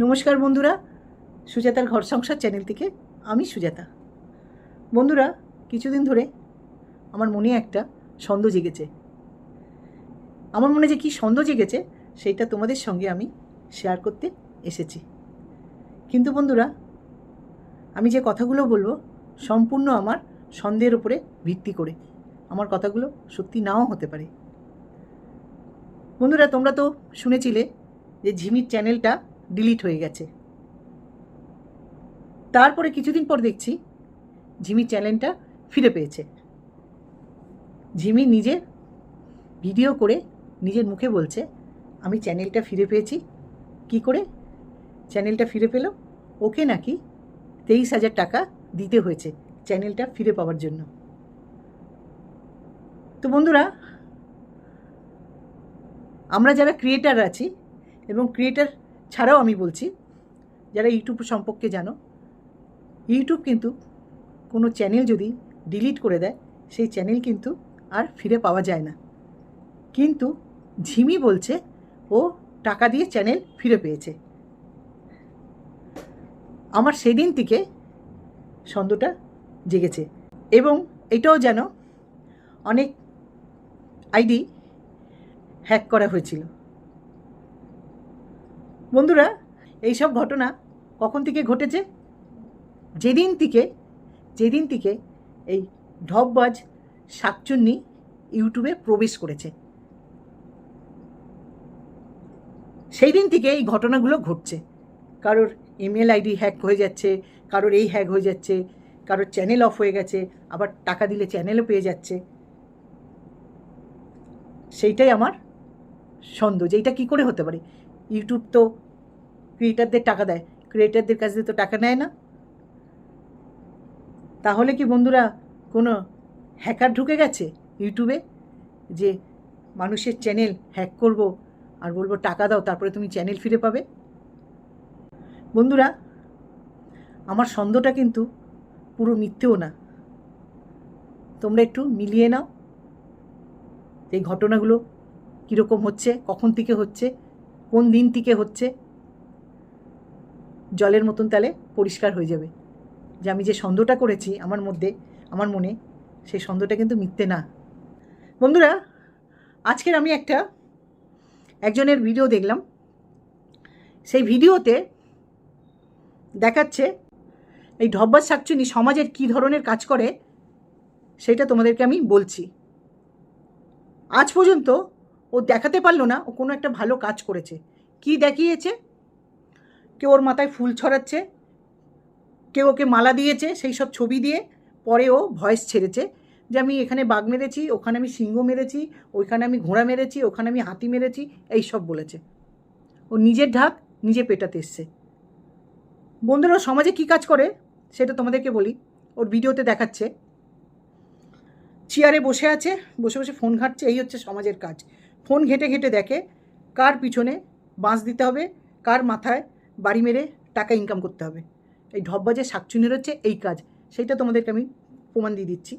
নমস্কার বন্ধুরা, সুজাতার ঘর সংসার চ্যানেল থেকে আমি সুজাতা। বন্ধুরা, কিছুদিন ধরে আমার মনে একটা ছন্দ জেগেছে। আমার মনে যে কী ছন্দ জেগেছে, সেইটা তোমাদের সঙ্গে আমি শেয়ার করতে এসেছি। কিন্তু বন্ধুরা, আমি যে কথাগুলো বলব, সম্পূর্ণ আমার সন্দেহের উপরে ভিত্তি করে। আমার কথাগুলো সত্যি নাও হতে পারে। বন্ধুরা, তোমরা তো শুনেছিলে যে ঝিমির চ্যানেলটা ডিলিট হয়ে গেছে। তারপরে কিছুদিন পর দেখছি ঝিমি চ্যানেলটা ফিরে পেয়েছে। ঝিমি নিজে ভিডিও করে নিজের মুখে বলছে, আমি চ্যানেলটা ফিরে পেয়েছি। কি করে? চ্যানেলটা ফিরে পেল? ওকে নাকি তেইশ হাজার টাকা দিতে হয়েছে চ্যানেলটা ফিরে পাওয়ার জন্য? তো বন্ধুরা, আমরা যারা ক্রিয়েটার আছি এবং ক্রিয়েটার ছাড়াও আমি বলছি, যারা ইউটিউব সম্পর্কে জানো, ইউটিউব কিন্তু কোনো চ্যানেল যদি ডিলিট করে দেয়, সেই চ্যানেল কিন্তু আর ফিরে পাওয়া যায় না। কিন্তু ঝিমি বলছে, ও টাকা দিয়ে চ্যানেল ফিরে পেয়েছে। আমার সেদিন থেকে ছন্দটা জেগেছে। এবং এটাও যেন অনেক আইডি হ্যাক করা হয়েছিল। বন্ধুরা, এইসব ঘটনা কখন থেকে ঘটেছে? যেদিন থেকে যেদিন থেকে এই ঢপবাজ শাকচুন্নি ইউটিউবে প্রবেশ করেছে। সেই দিন থেকে এই ঘটনাগুলো ঘটছে। কারোর ইমেল আইডি হ্যাক হয়ে যাচ্ছে, কারোর এই হ্যাক হয়ে যাচ্ছে, কারোর চ্যানেল অফ হয়ে গেছে, আবার টাকা দিলে চ্যানেলও পেয়ে যাচ্ছে। সেইটাই আমার সন্দেহ যে এইটা কী করে হতে পারে? ইউটিউব তো ক্রিয়েটারদের টাকা দেয়। ক্রিয়েটারদের কাছ তো টাকা নেয় না। তাহলে কি বন্ধুরা কোনো হ্যাকার ঢুকে গেছে ইউটিউবে যে মানুষের চ্যানেল হ্যাক করব আর বলব, টাকা দাও, তারপরে তুমি চ্যানেল ফিরে পাবে? বন্ধুরা, আমার সন্দেহটা কিন্তু পুরো মিথ্যেও না। তোমরা একটু মিলিয়ে নাও। এই ঘটনাগুলো কীরকম হচ্ছে, কখন থেকে হচ্ছে, কোন দিন থেকে হচ্ছে জলের মতন তাহলে পরিষ্কার হয়ে যাবে। যে আমি যে সন্দেহটা করেছি আমার মধ্যে, আমার মনে, সেই সন্দেহটা কিন্তু মিথ্যে না। বন্ধুরা, আজকের আমি একটা একজনের ভিডিও দেখলাম। সেই ভিডিওতে দেখাচ্ছে এই ঢব্বাস শাকচুনি সমাজের কী ধরনের কাজ করে, সেটা তোমাদেরকে আমি বলছি। আজ পর্যন্ত ও দেখাতে পারল না ও কোনো একটা ভালো কাজ করেছে। কি দেখিয়েছে? কেউ ওর মাথায় ফুল ছড়াচ্ছে কেউ ওকে মালা দিয়েছে, সেই সব ছবি দিয়ে পরে ও ভয়েস ছেড়েছে যে আমি এখানে বাঘ মেরেছি, ওখানে আমি সিংহ মেরেছি, ওইখানে আমি ঘোড়া মেরেছি, ওখানে আমি হাতি মেরেছি, এই সব বলেছে। ও নিজের ঢাক নিজে পেটাতে এসছে। বন্ধুরা, সমাজে কী কাজ করে? সেটা তোমাদেরকে বলি। ওর ভিডিওতে দেখাচ্ছে। চেয়ারে বসে আছে, বসে বসে ফোন ঘাঁটছে, এই হচ্ছে সমাজের কাজ। ফোন ঘেঁটে ঘেঁটে দেখে কার পিছনে বাঁশ দিতে হবে, কার মাথায় বাড়ি মেরে টাকা ইনকাম করতে হবে। এই ঢপবাজে শাকচুনির হচ্ছে এই কাজ। সেইটা তোমাদেরকে আমি প্রমাণ দিয়ে দিচ্ছি।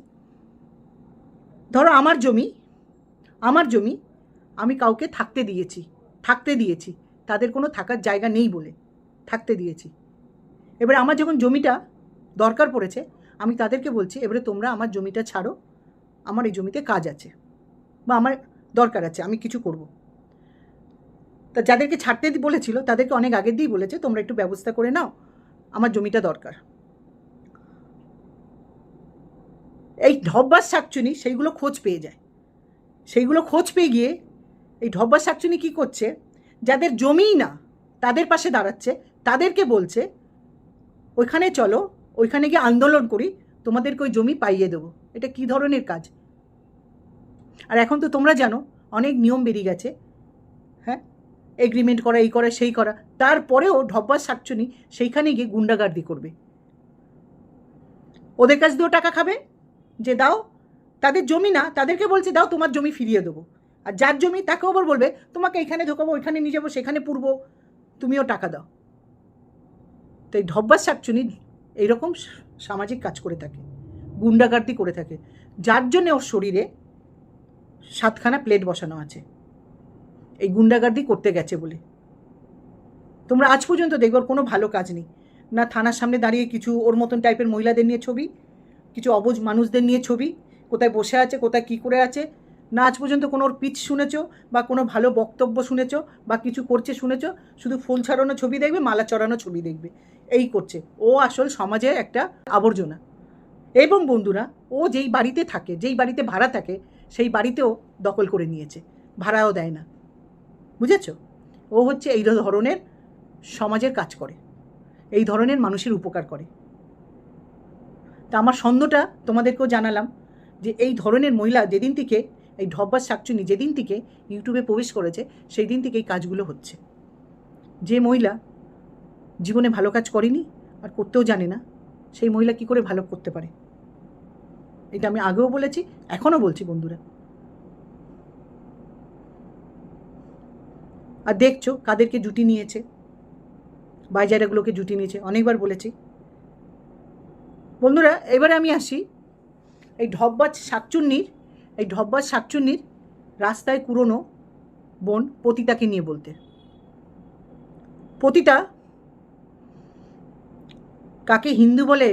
ধরো আমার জমি আমার জমি আমি কাউকে থাকতে দিয়েছি থাকতে দিয়েছি। তাদের কোনো থাকার জায়গা নেই বলে থাকতে দিয়েছি। এবারে আমার যখন জমিটা দরকার পড়েছে, আমি তাদেরকে বলছি, এবারে তোমরা আমার জমিটা ছাড়ো। আমার এই জমিতে কাজ আছে বা আমার দরকার আছে, আমি কিছু করব। তা যাদেরকে ছাড়তে বলেছিল, তাদেরকে অনেক আগের দিয়েই বলেছে, তোমরা একটু ব্যবস্থা করে নাও, আমার জমিটা দরকার। এই ঢব্বাস শাকচুনি, সেইগুলো খোঁজ পেয়ে যায়। সেইগুলো খোঁজ পেয়ে গিয়ে এই ঢব্বাস শাকচুনি কী করছে, যাদের জমিই না, তাদের পাশে দাঁড়াচ্ছে, তাদেরকে বলছে, ওইখানে চলো, ওইখানে গিয়ে আন্দোলন করি, তোমাদেরকে ওই জমি পাইয়ে দেবো। এটা কী ধরনের কাজ? আর এখন তো তোমরা জানো, অনেক নিয়ম বেরিয়ে গেছে। এগ্রিমেন্ট করা, এই করা, সেই করা। তারপরেও ঢব্বাস শাকচুনি সেইখানে গিয়ে গুন্ডাগার্দি করবে। ওদের কাছ দিয়েও টাকা খাবে, যে দাও, তাদের জমি না, তাদেরকে বলছে, দাও, তোমার জমি ফিরিয়ে দেবো। আর যার জমি তাকে আবার বলবে, তোমাকে এখানে ঢোকাবো, ওইখানে নিয়ে যাব, সেখানে পুরবো, তুমিও টাকা দাও। তো এই ঢব্বাস শাকচুনি এইরকম সামাজিক কাজ করে থাকে, গুন্ডাগার্দি করে থাকে। যার জন্যে ওর শরীরে সাতখানা প্লেট বসানো আছে। এই গুন্ডাগার্দি করতে গেছে বলে। তোমরা আজ পর্যন্ত দেখবে ওর কোনো ভালো কাজ নেই। না থানার সামনে দাঁড়িয়ে কিছু ওর মতন টাইপের মহিলাদের নিয়ে ছবি, কিছু অবুঝ মানুষদের নিয়ে ছবি, কোথায় বসে আছে, কোথায় কী করে আছে, না আজ পর্যন্ত কোনো ওর পিচ শুনেছো বা কোনো ভালো বক্তব্য শুনেছো বা কিছু করছে শুনেছো, শুধু ফুল ছাড়ানো ছবি দেখবে, মালা চড়ানো ছবি দেখবে। এই করছে। ও আসল সমাজে একটা আবর্জনা। এবং বন্ধুরা, ও যেই বাড়িতে থাকে, যেই বাড়িতে ভাড়া থাকে, সেই বাড়িতেও দখল করে নিয়েছে। ভাড়াও দেয় না। বুঝেছ? ও হচ্ছে এই ধরনের সমাজের কাজ করে। এই ধরনের মানুষের উপকার করে। তা আমার সন্দেহটা তোমাদেরকেও জানালাম যে এই ধরনের মহিলা যেদিন থেকে এই ঢব্বার শাকচুনি যেদিন থেকে ইউটিউবে প্রবেশ করেছে, সেই দিন থেকে এই কাজগুলো হচ্ছে। যে মহিলা জীবনে ভালো কাজ করেনি আর করতেও জানে না, সেই মহিলা কি করে ভালো করতে পারে? এটা আমি আগেও বলেছি, এখনও বলছি বন্ধুরা। আর দেখছ কাদেরকে জুটি নিয়েছে। বাইজারাগুলোকে জুটি নিয়েছে। অনেকবার বলেছি। বন্ধুরা, এবারে আমি আসি এই ঢব্বাজ শাকচুন্নির, এই ঢব্বাজ শাকচুন্নির রাস্তায় কুরোনো বোন পতিতাকে নিয়ে বলতে। পতিতা কাকে হিন্দু বলে,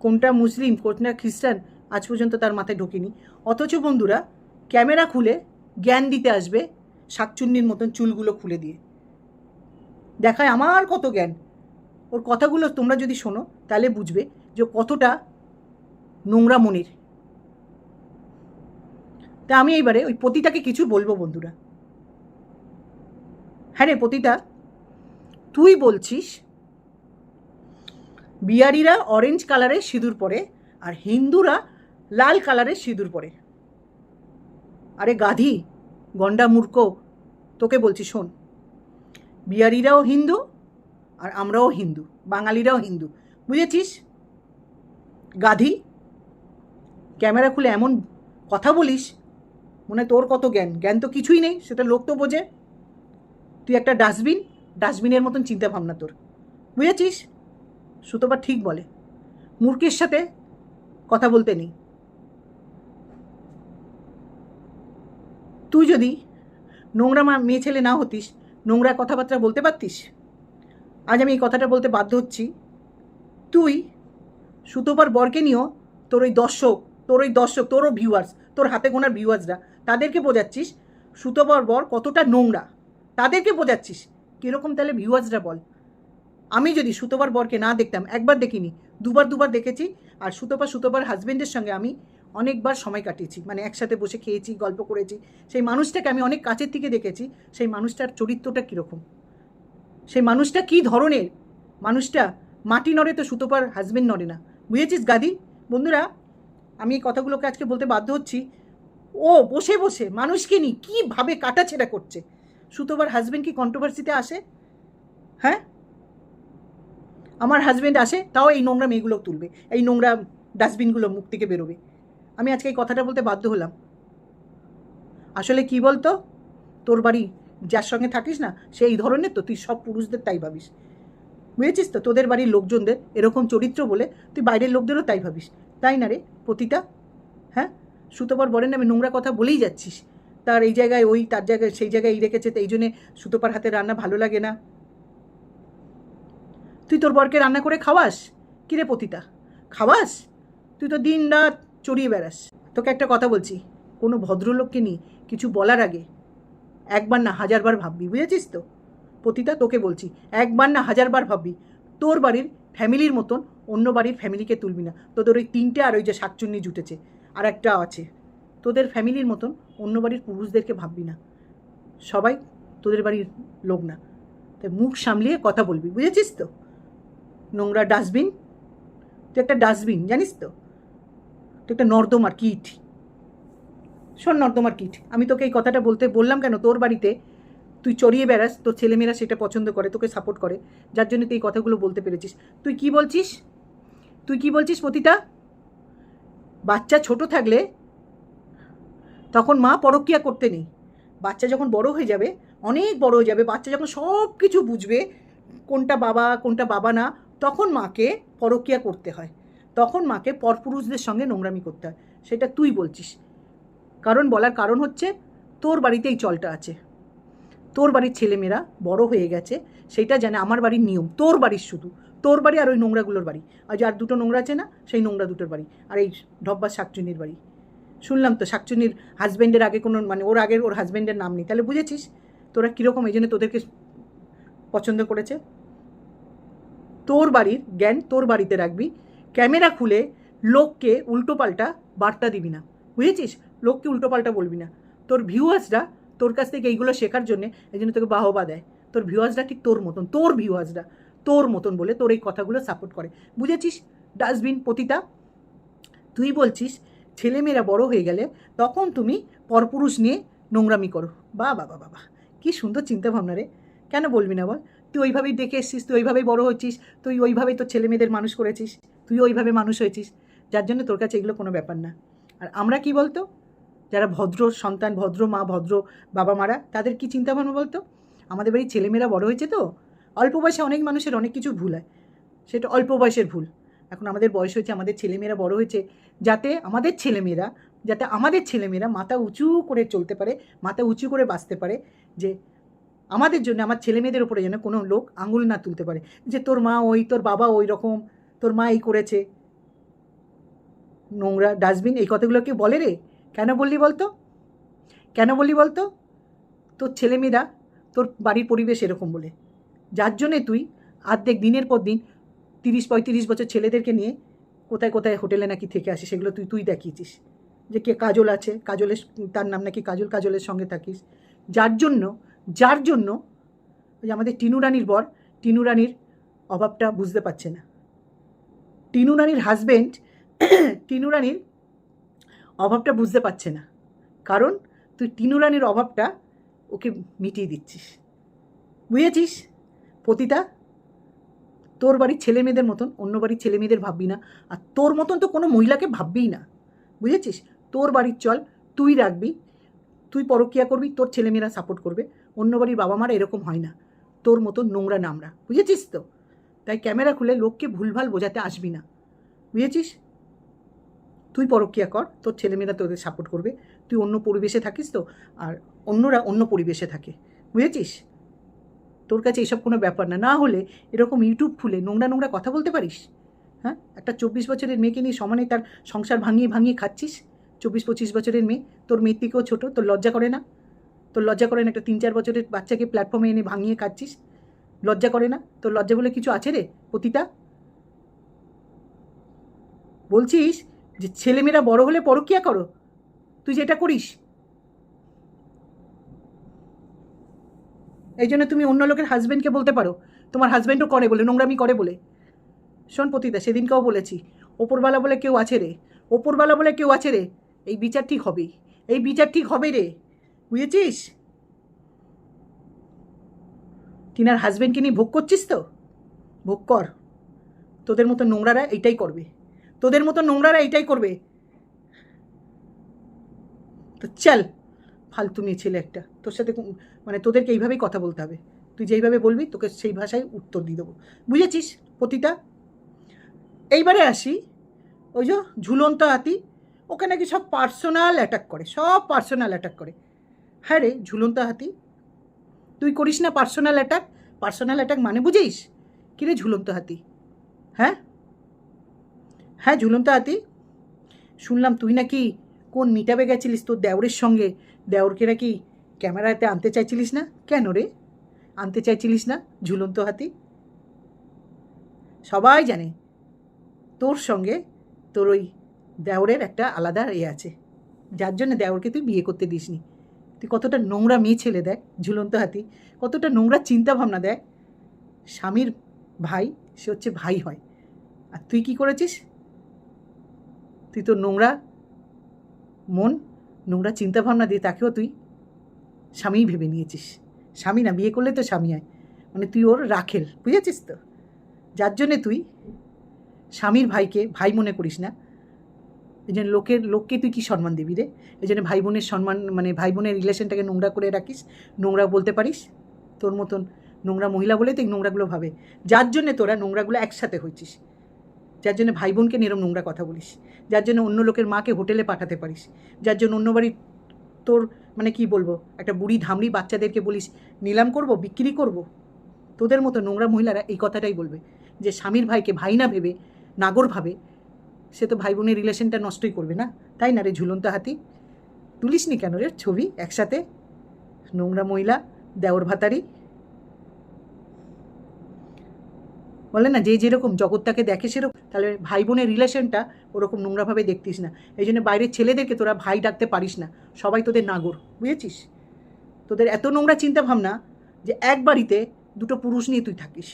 কোনটা মুসলিম, কোনটা খ্রিস্টান, আজ পর্যন্ত তার মাথায় ঢোকেনি। অথচ বন্ধুরা, ক্যামেরা খুলে জ্ঞান দিতে আসবে শাকচুন্নির মতন চুলগুলো খুলে দিয়ে। দেখায় আমার কত জ্ঞান। ওর কথাগুলো তোমরা যদি শোনো, তাহলে বুঝবে যে কতটা নোংরা মনের। তা আমি এইবারে ওই পতিতাকে কিছু বলব বন্ধুরা। হ্যাঁ রে পতিতা, তুই বলছিস বিহারিরা অরেঞ্জ কালারের সিঁদুর পরে আর হিন্দুরা লাল কালারের সিঁদুর পরে। আরে গাধি গন্ডা মূর্খ, তোকে বলছি শোন। বিহারিরাও হিন্দু আর আমরাও হিন্দু, বাঙালিরাও হিন্দু, বুঝেছিস? গাধি, ক্যামেরা খুলে এমন কথা বলিস, মনে তোর কত জ্ঞান। জ্ঞান তো কিছুই নেই, সেটা লোক তো বোঝে। তুই একটা ডাস্টবিন, ডাস্টবিনের মতন চিন্তা ভাবনা তোর, বুঝেছিস? সুতোবা ঠিক বলে। মূর্খের সাথে কথা বলতে নেই। তুই যদি নোংরা মা মেয়ে ছেলে না হতিস, নোংরা কথাবার্তা বলতে পারতিস? আজ আমি এই কথাটা বলতে বাধ্য হচ্ছি। তুই সুতোপার বরকে নিয়েও তোর ওই দর্শক, তোর ওই দর্শক, তোরও ভিউয়ার্স তোর হাতে গোনার ভিউয়ার্সরা তাদেরকে বোঝাচ্ছিস সুতোপার বর কতটা নোংরা। তাদেরকে বোঝাচ্ছিস কীরকম তাহলে ভিউয়ার্সরা বল। আমি যদি সুতোবার বরকে না দেখতাম, একবার দেখিনি, দুবার দুবার দেখেছি, আর সুতোপা সুতোবার হাজবেন্ডের সঙ্গে আমি অনেকবার সময় কাটিয়েছি। মানে একসাথে বসে খেয়েছি, গল্প করেছি। সেই মানুষটাকে আমি অনেক কাছের থেকে দেখেছি, সেই মানুষটার চরিত্রটা কীরকম? সেই মানুষটা কী ধরনের? মানুষটা মাটি নড়ে তো সুতোপার হাজবেন্ড নড়ে না। বুঝেছিস গাদি? বন্ধুরা, আমি এই কথাগুলোকে আজকে বলতে বাধ্য হচ্ছি। ও বসে বসে মানুষকে নিয়ে কীভাবে কাটাছেড়া করছে? সুতোবার হাজবেন্ড কি কন্ট্রোভার্সিতে আসে? হ্যাঁ? আমার হাজবেন্ড আসে, তাও এই নোংরা মেয়েগুলো তুলবে। এই নোংরা ডাস্টবিনগুলো মুখ থেকে বেরোবে। আমি আজকে এই কথাটা বলতে বাধ্য হলাম। আসলে কি বলতো? তোর বাড়ি যার সঙ্গে থাকিস না, সেই ধরনের তো, তুই সব পুরুষদের তাই ভাবিস। বুঝেছিস তো? তোদের বাড়ির লোকজনদের এরকম চরিত্র বলে তুই বাইরের লোকদেরও তাই ভাবিস। তাই না রে পতিতা? হ্যাঁ? সুতোপর বরেন আমি নোংরা কথা বলেই যাচ্ছিস। তার এই জায়গায় ওই, তার জায়গায় সেই জায়গায় এই রেখেছে তো এই জন্যে সুতোপার হাতে রান্না ভালো লাগে না। তুই তোর বরকে রান্না করে খাওয়াস? কিরে পতিতা? খাওয়াস? তুই তো দিন রাত চড়িয়ে বেড়াস। তোকে একটা কথা বলছি, কোনো ভদ্রলোককে নিয়ে কিছু বলার আগে একবার না হাজারবার ভাববি, বুঝেছিস তো? পতিতা, তোকে বলছি, একবার না হাজারবার ভাববি, তোর বাড়ির ফ্যামিলির মতন অন্য বাড়ির ফ্যামিলিকে তুলবি না। তোদের ওই তিনটে আর ওই যে শাকচুন্নি জুটেছে, আর একটা আছে। তোদের ফ্যামিলির মতন অন্য বাড়ির পুরুষদেরকে ভাববি না। সবাই তোদের বাড়ির লোক না। তাই মুখ সামলিয়ে কথা বলবি, বুঝেছিস তো? নোংরা ডাস্টবিন, তুই একটা ডাস্টবিন, জানিস তো? একটা নর্দমার কিট। শোন নর্দমার কিট। আমি তোকে এই কথাটা বলতে বললাম কেন? তোর বাড়িতে তুই চড়িয়ে বেড়াস, তোর ছেলেমেয়েরা সেটা পছন্দ করে, তোকে সাপোর্ট করে। যার জন্য তুই এই কথাগুলো বলতে পেরেছিস। তুই কি বলছিস? তুই কি বলছিস পতিতা? বাচ্চা ছোট থাকলে তখন মা পরক্রিয়া করতে নেই। বাচ্চা যখন বড় হয়ে যাবে, অনেক বড় হয়ে যাবে, বাচ্চা যখন সব কিছু বুঝবে, কোনটা বাবা কোনটা বাবা না, তখন মাকে পরক্রিয়া করতে হয়। তখন মাকে পরপুরুষদের সঙ্গে নোংরামি করতে হয়। সেটা তুই বলছিস। কারণ বলার কারণ হচ্ছে, তোর বাড়িতে এই চলটা আছে। তোর বাড়ির ছেলেমেয়েরা বড় হয়ে গেছে সেইটা জানে আমার বাড়ির নিয়ম। তোর বাড়ির শুধু। তোর বাড়ি আর ওই নোংরাগুলোর বাড়ি। আর যার দুটো নোংরা আছে না, সেই নোংরা দুটোর বাড়ি। আর এই ঢব্বা শাকচুনির বাড়ি। শুনলাম তো শাকচুনির হাজব্যান্ডের আগে কোনো মানে ওর আগের ওর হাজব্যান্ডের নাম নেই। তাহলে বুঝেছিস? তোরা কীরকম এই জন্য তোদেরকে পছন্দ করেছে? তোর বাড়ির জ্ঞান তোর বাড়িতে রাখবি। ক্যামেরা খুলে লোককে উল্টোপাল্টা বার্তা দিবি না। বুঝেছিস? লোককে উল্টোপাল্টা বলবি না। তোর ভিউয়ার্সরা তোর কাছ থেকে এইগুলো শেখার জন্যে এই জন্য তোকে বাহবা দেয়। তোর ভিউয়ার্সরা ঠিক তোর মতন, তোর ভিউয়ার্সরা তোর মতন বলে তোর এই কথাগুলো সাপোর্ট করে। বুঝেছিস? ডাস্টবিন, পতিতা, তুই বলছিস, ছেলেমেয়েরা বড় হয়ে গেলে তখন তুমি পরপুরুষ নিয়ে নোংরামি করো। বা বাবা বাবা কি সুন্দর চিন্তা ভাবনা রে। কেন বলবি না বল? তুই ওইভাবেই দেখে এসছিস, তুই ওইভাবেই বড় হচ্ছিস, তুই ওইভাবেই তোর ছেলে মেয়েদের মানুষ করেছিস। তুই ওইভাবে মানুষ হয়েছিস, যার জন্য তোর কাছে এগুলো কোনো ব্যাপার না। আর আমরা কি বলতো? যারা ভদ্র সন্তান, ভদ্র মা, ভদ্র বাবা মারা, তাদের কি চিন্তা ভাবনা বলতো? আমাদের বাড়ির ছেলেমেয়েরা বড় হয়েছে তো? অল্প বয়সে অনেক মানুষের অনেক কিছু ভুল হয়। সেটা অল্প বয়সের ভুল। এখন আমাদের বয়স হয়েছে, আমাদের ছেলেমেয়েরা বড় হয়েছে, যাতে আমাদের ছেলেমেয়েরা, যাতে আমাদের ছেলেমেয়েরা মাথা উঁচু করে চলতে পারে, মাথা উঁচু করে বাঁচতে পারে, যে আমাদের জন্য, আমার ছেলেমেয়েদের উপরে যেন কোনো লোক আঙুল না তুলতে পারে, যে তোর মা ওই, তোর বাবা ওই রকম তোর মা এই করেছে। নোংরা ডাস্টবিন, এই কথাগুলো কেউ বলে রে? কেন বললি বলতো? কেন বললি বলতো? তোর ছেলেমেয়েরা, তোর বাড়ির পরিবেশ এরকম বলে। যার জন্যে তুই আর্ধেক দিনের পর দিন তিরিশ, পঁয়ত্রিশ বছর ছেলেদেরকে নিয়ে কোথায় কোথায় হোটেলে নাকি থেকে আসিস, সেগুলো তুই তুই দেখিয়েছিস। যে কে কাজল আছে, কাজলের তার নাম নাকি কাজল, কাজলের সঙ্গে থাকিস। যার জন্য যার জন্য ওই আমাদের টিনু রানির বর, টিনু রানির অভাবটা বুঝতে পারছে না। টিনু রানির হাজবেন্ড টিনু রানির অভাবটা বুঝতে পারছে না। কারণ তুই টিনু রানির অভাবটা ওকে মিটিয়ে দিচ্ছিস। বুঝেছিস? পতিতা, তোর বাড়ির ছেলে মেয়েদের মতন, অন্য বাড়ির ছেলে মেয়েদের ভাববি না। আর তোর মতন তো কোনো মহিলাকে ভাববেই না। বুঝেছিস? তোর বাড়ির চল, তুই রাখবি, তুই পরকিয়া করবি, তোর ছেলেমেয়েরা সাপোর্ট করবে। অন্য বাড়ির বাবা মারা এরকম হয় না। তোর মতন নোংরা নামরা বুঝেছিস তো? তাই ক্যামেরা খুলে লোককে ভুলভাল বোঝাতে আসবি না। বুঝেছিস? তুই পরকিয়া কর, তোর ছেলেমেয়েরা তোদের সাপোর্ট করবে। তুই অন্য পরিবেশে থাকিস তো, আর অন্যরা অন্য পরিবেশে থাকে। বুঝেছিস? তোর কাছে এসব কোনো ব্যাপার না। না হলে এরকম ইউটিউব খুলে নোংরা নোংরা কথা বলতে পারিস? হ্যাঁ? একটা চব্বিশ বছরের মেয়েকে নিয়ে সমানে তার সংসার ভাঙিয়ে ভাঙিয়ে খাচ্ছিস? চব্বিশ পঁচিশ বছরের মেয়ে, তোর মেয়ের থেকেও ছোটো, তোর লজ্জা করে না? তোর লজ্জা করে না একটা তিন চার বছরের বাচ্চাকে প্ল্যাটফর্মে এনে ভাঙিয়ে খাচ্ছিস? লজ্জা করে না? তোর লজ্জা বলে কিছু আছে রে, পতিতা? বলছিস যে ছেলেমেয়েরা বড় হলে পরকিয়া করো? তুই যেটা করিস। এই জন্য তুমি অন্য লোকের হাজব্যান্ডকে বলতে পারো। তোমার হাজব্যান্ডও করে বলে, নোংরামি করে বলে। শোন পতিতা, সেদিনকেও বলেছি ওপরবেলা বলে কেউ আছে রে? ওপরবেলা বলে কেউ আছে রে? এই বিচার ঠিক হবেই। এই বিচার ঠিক হবে রে। বুঝেছিস? টিনার হাজব্যান্ডকে নিয়ে ভোগ করছিস তো? ভোগ কর। তোদের মতো নোংরারা এইটাই করবে। তোদের মতো নোংরারা এইটাই করবে। তো চল, ফালতু মেয়ে ছেলে একটা। তোর সাথে মানে তোদেরকে এইভাবেই কথা বলতে হবে। তুই যেইভাবে বলবি, তোকে সেই ভাষায় উত্তর দিয়ে দেবো। বুঝেছিস পতিতা? এইবারে আসি। ওই যে ঝুলন্ত হাতি, ওকে নাকি সব পার্সোনাল অ্যাটাক করে, সব পার্সোনাল অ্যাটাক করে। হ্যাঁ রে, ঝুলন্ত হাতি। তুই করিস না পার্সোনাল অ্যাটাক পার্সোনাল অ্যাটাক মানে বুঝিস? কিরে ঝুলন্ত হাতি? হ্যাঁ? হ্যাঁ ঝুলন্ত হাতি? শুনলাম তুই নাকি কোন মিটাবে গেছিলিস তোর দেওরের সঙ্গে? দেওরকে নাকি ক্যামেরাতে আনতে চাইছিলিস না? কেন রে? আনতে চাইছিলিস না, ঝুলন্ত হাতি? সবাই জানে তোর সঙ্গে তোর ওই দেওরের একটা আলাদা এ আছে। যার জন্য দেওরকে তুই বিয়ে করতে দিসনি। তুই কতটা নোংরা মেয়ে ছেলে দেখ, ঝুলন্ত হাতি। কতটা নোংরা চিন্তা ভাবনা দেখ। স্বামীর ভাই, সে হচ্ছে ভাই হয়। আর তুই কি করেছিস? তুই তো নোংরা মন, নোংরা চিন্তা ভাবনা দিয়ে তাকেও তুই স্বামীই ভেবে নিয়েছিস। স্বামী না, বিয়ে করলে তো স্বামী হয়। মানে তুই ওর রাখেল বুঝেছিস তো? যার জন্যে তুই স্বামীর ভাইকে, ভাই মনে করিস না এই জন্য লোকের, লোককে তুই কী সম্মান দিবি রে? এই জন্য ভাই বোনের সম্মান মানে ভাই বোনের রিলেশনটাকে নোংরা করে রাখিস। নোংরা বলতে পারিস। তোর মতন নোংরা মহিলা বলে তুই নোংরাগুলো ভাবে। যার জন্যে তোরা নোংরাগুলো একসাথে হয়েছিস যার জন্য ভাই বোনকে নিয়ে এরম নোংরা কথা বলিস। যার জন্য অন্য লোকের মাকে হোটেলে পাঠাতে পারিস। যার জন্য অন্য বাড়ির তোর মানে কি বলব, একটা বুড়ি ধামড়ি বাচ্চাদেরকে বলিস, নিলাম করব, বিক্রি করব? তোদের মতো নোংরা মহিলারা এই কথাটাই বলবে। যে স্বামীর ভাইকে ভাই না ভেবে, নাগর ভাবে সে তো ভাই বোনের রিলেশনটা নষ্টই করবে না? তাই না রে ঝুলন্ত হাতি? তুলিসনি কেন রে ছবি একসাথে? নোংরা মহিলা, দেওর ভাতারি। বলে না, যে যেরকম জগৎটাকে দেখে সেরকম, তাহলে ভাই বোনের রিলেশনটা ওরকম নোংরাভাবে দেখতিস না। এই জন্য বাইরের ছেলেদেরকে তোরা ভাই ডাকতে পারিস না। সবাই তোদের নাগর, বুঝেছিস? তোদের এত নোংরা চিন্তা ভাবনা যে এক বাড়িতে দুটো পুরুষ নিয়ে তুই থাকিস।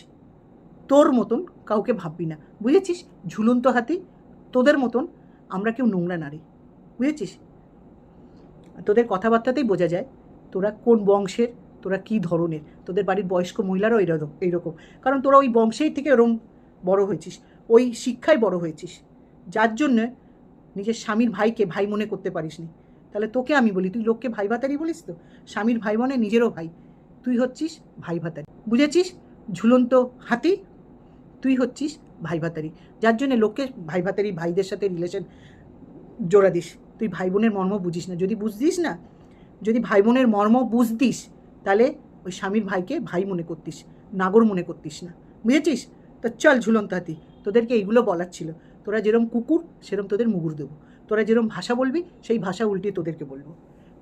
তোর মতন কাউকে ভাববি না, বুঝেছিস? ঝুলন্ত হাতি তোদের মতন আমরা কেউ নোংরা নারী বুঝেছিস? তোদের কথাবার্তাতেই বোঝা যায় তোরা কোন বংশের, তোরা কী ধরনের। তোদের বাড়ির বয়স্ক মহিলারাও এইরকম এইরকম কারণ তোরা ওই বংশেই থেকে ওরম বড় হয়েছিস, ওই শিক্ষায় বড় হয়েছিস। যার জন্য নিজের স্বামীর ভাইকে ভাই মনে করতে পারিস নি তাহলে তোকে আমি বলি, তুই লোককে ভাই ভাতারি বলিস তো? স্বামীর ভাই মনে নিজেরও ভাই। তুই হচ্ছিস ভাই ভাতারি। বুঝেছিস? ঝুলন্ত হাতি। তুই হচ্ছিস ভাই ভাতারি যার জন্য লোককে ভাই ভাতারি ভাইদের সাথে রিলেশন জোড়া দিস। তুই ভাই বোনের মর্ম বুঝিস না। যদি বুঝতিস না, যদি ভাই বোনের মর্ম বুঝতিস, তাহলে ওই স্বামীর ভাইকে ভাই মনে করতিস, নাগর মনে করতিস না। বুঝেছিস? তো চল ঝুলন্ত হাতি, তোদেরকে এইগুলো বলার ছিল। তোরা যেরম কুকুর, সেরম তোদের মুগুর দেবো। তোরা যেরম ভাষা বলবি, সেই ভাষা উল্টে তোদেরকে বলব।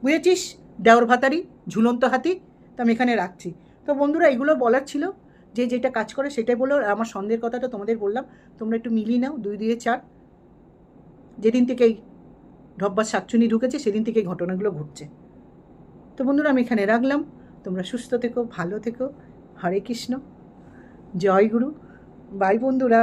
বুঝেছিস? দেওর ভাতারি, ঝুলন্ত হাতি? তো আমি এখানে রাখছি। তো বন্ধুরা এগুলো বলার ছিল। যে যেটা কাজ করে সেটাই বলল। আমার সন্দেহের কথাটা তোমাদের বললাম। তোমরা একটু মিলিয়ে নাও, দুই দুয়ে চার। যেদিন থেকেই এই সাতচুনি ঢুকেছে, সেদিন থেকে এই ঘটনাগুলো ঘটছে। তো বন্ধুরা, আমি এখানে রাখলাম। তোমরা সুস্থ থেকো, ভালো থেকো। হরে কৃষ্ণ। জয় গুরু। বাই বন্ধুরা।